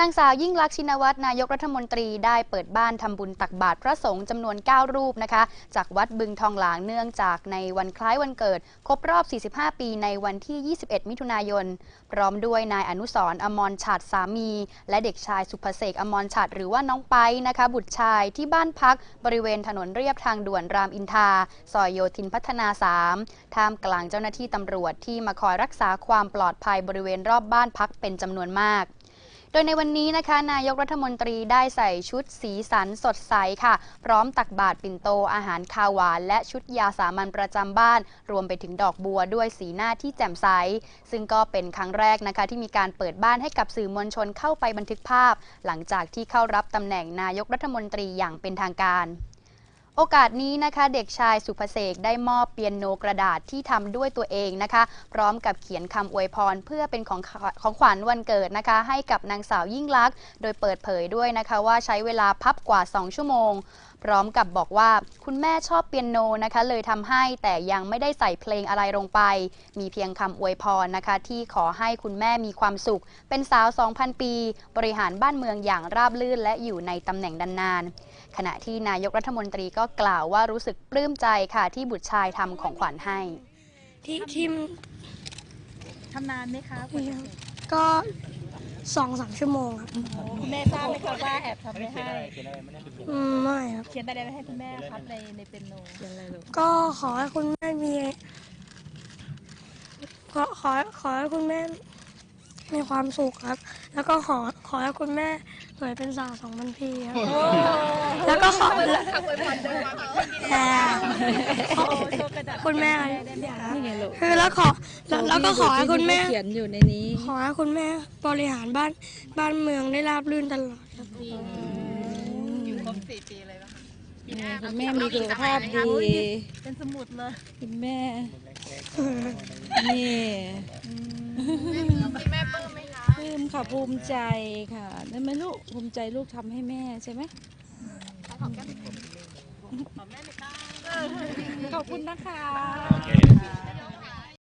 นางสาวยิ่งลักษณ์ชินวัตรนายกรัฐมนตรีได้เปิดบ้านทำบุญตักบาตรพระสงฆ์จำนวน 9 รูปนะคะ จากวัดบึงทองหลางเนื่องจากในวันคล้ายวันเกิด ครบรอบ 45 ปีในวันที่ 21 มิถุนายน พร้อมด้วยนายอนุสรอมรฉัดสามี และเด็กชายสุภเสกอมรฉัดหรือว่าน้องไปนะคะ บุตรชายที่บ้านพักบริเวณถนนเรียบทางด่วนรามอินทราซอยโยธินพัฒนา 3 ท่ามกลางเจ้าหน้าที่ตำรวจที่มาคอยรักษาความปลอดภัยบริเวณรอบบ้านพักเป็นจำนวนมาก โดยในวันนี้นะคะ นายกรัฐมนตรีได้ใส่ชุดสีสันสดใสค่ะ พร้อมตักบาตรปิ่นโตอาหารคาวหวาน และชุดยาสามัญประจำบ้าน รวมไปถึงดอกบัวด้วยสีหน้าที่แจ่มใส ซึ่งก็เป็นครั้งแรกนะคะ ที่มีการเปิดบ้านให้กับสื่อมวลชนเข้าไปบันทึกภาพ หลังจากที่เข้ารับตำแหน่งนายกรัฐมนตรีอย่างเป็นทางการ โอกาสนี้นะคะเด็กชายสุภเสกได้มอบเปียโนกระดาษที่ทำด้วยตัวเองนะคะ พร้อมกับเขียนคำอวยพรเพื่อเป็นของขของขวัญวันเกิดนะคะ ให้กับนางสาวยิ่งลักษณ์โดยเปิดเผยด้วยนะคะว่าใช้เวลาพับกว่า 2 ชั่วโมงพร้อมกับบอกว่าคุณแม่ชอบเปียโนนะคะ เลยทำให้แต่ยังไม่ได้ใส่เพลงอะไรลงไป มีเพียงคำอวยพรนะคะ ที่ขอให้คุณแม่มีความสุข เป็นสาว 2,000 ปี บริหารบ้านเมืองอย่างราบรื่น และอยู่ในตำแหน่งนานๆขณะที่นายกรัฐมนตรีก็กล่าวว่ารู้สึกปลื้มใจค่ะ ที่บุตรชายทำของขวัญให้ ที่ทีมทำนานไหมคะกว่าจะเสร็จก็สองสามชั่วโมงครับคุณแม่ทรา บไหมคะว่าแอบทำไม่ให้อืมไม่ครับ เขียนอะไรไว้ให้คุณแม่ครับในในเป็นโนเขียนอะไรลูกก็ขอให้คุณแม่มีขอขอขอให้คุณแม่มีความสุขครับ แล้วก็ขอขอให้คุณแม่สวยเป็นสาวสองพันปีครับแล้วก็ขอแต่ขอคุณแม่ครับนี่ไงลูกคือแล้วขอแล้วแล้วก็ขอให้คุณแม่เขียนอยู่ในนี้ ขอให้คุณแม่บริหารบ้านบ้านเมืองได้ราบรื่นตลอดครับคุณแม่มีสุขภาพดีเป็นสมุดเลยคุณแม่นี่แม่ปลื้มไหมคะ ปลื้มค่ะภูมิใจค่ะได้ไหมลูกภูมิใจลูกทำให้แม่ใช่ไหมขอบคุณนะคะ